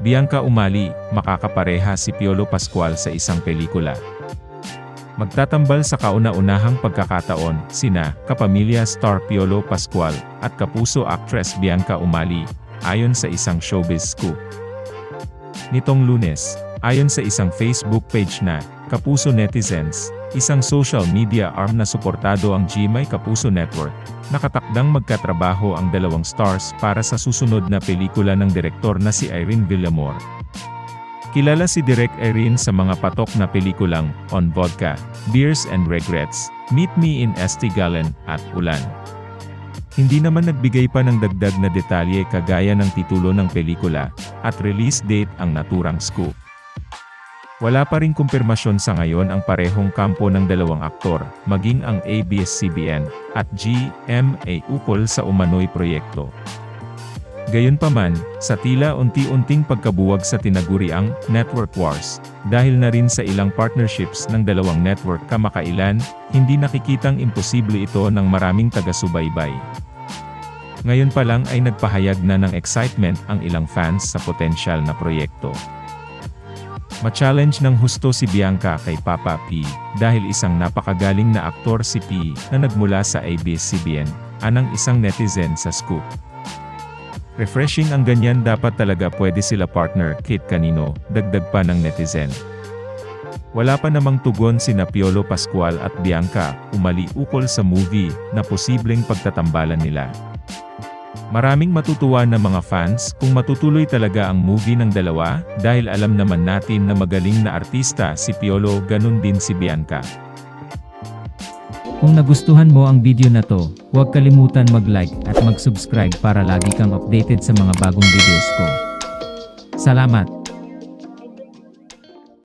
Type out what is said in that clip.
Bianca Umali, makakapareha si Piolo Pascual sa isang pelikula. Magtatambal sa kauna-unahang pagkakataon, sina, kapamilya star Piolo Pascual, at kapuso actress Bianca Umali, ayon sa isang showbiz scoop. Nitong lunes, ayon sa isang Facebook page na, Kapuso Netizens, isang social media arm na suportado ang GMA Kapuso Network, nakatakdang magkatrabaho ang dalawang stars para sa susunod na pelikula ng direktor na si Irene Villamor. Kilala si Direk Irene sa mga patok na pelikulang On Vodka, Beers and Regrets, Meet Me in St. Gallen, at Ulan. Hindi naman nagbigay pa ng dagdag na detalye kagaya ng titulo ng pelikula, at release date ang naturang scoop. Wala pa ring kumpirmasyon sa ngayon ang parehong kampo ng dalawang aktor, maging ang ABS-CBN, at GMA ukol sa umano'y proyekto. Gayunpaman, sa tila unti-unting pagkabuwag sa tinaguriang network wars, dahil na rin sa ilang partnerships ng dalawang network kamakailan, hindi nakikitang imposible ito ng maraming taga-subaybay. Ngayon pa lang ay nagpahayag na ng excitement ang ilang fans sa potensyal na proyekto. Ma-challenge ng husto si Bianca kay Papa P, dahil isang napakagaling na aktor si P, na nagmula sa ABS-CBN, anang isang netizen sa Scoop. Refreshing ang ganyan dapat talaga pwede sila partner, Kate Canino, dagdag pa ng netizen. Wala pa namang tugon si Piolo Pascual at Bianca, umali ukol sa movie, na posibleng pagtatambalan nila. Maraming matutuwa na mga fans kung matutuloy talaga ang movie ng dalawa, dahil alam naman natin na magaling na artista si Piolo ganun din si Bianca. Kung nagustuhan mo ang video na to, huwag kalimutan mag-like at mag-subscribe para lagi kang updated sa mga bagong videos ko. Salamat!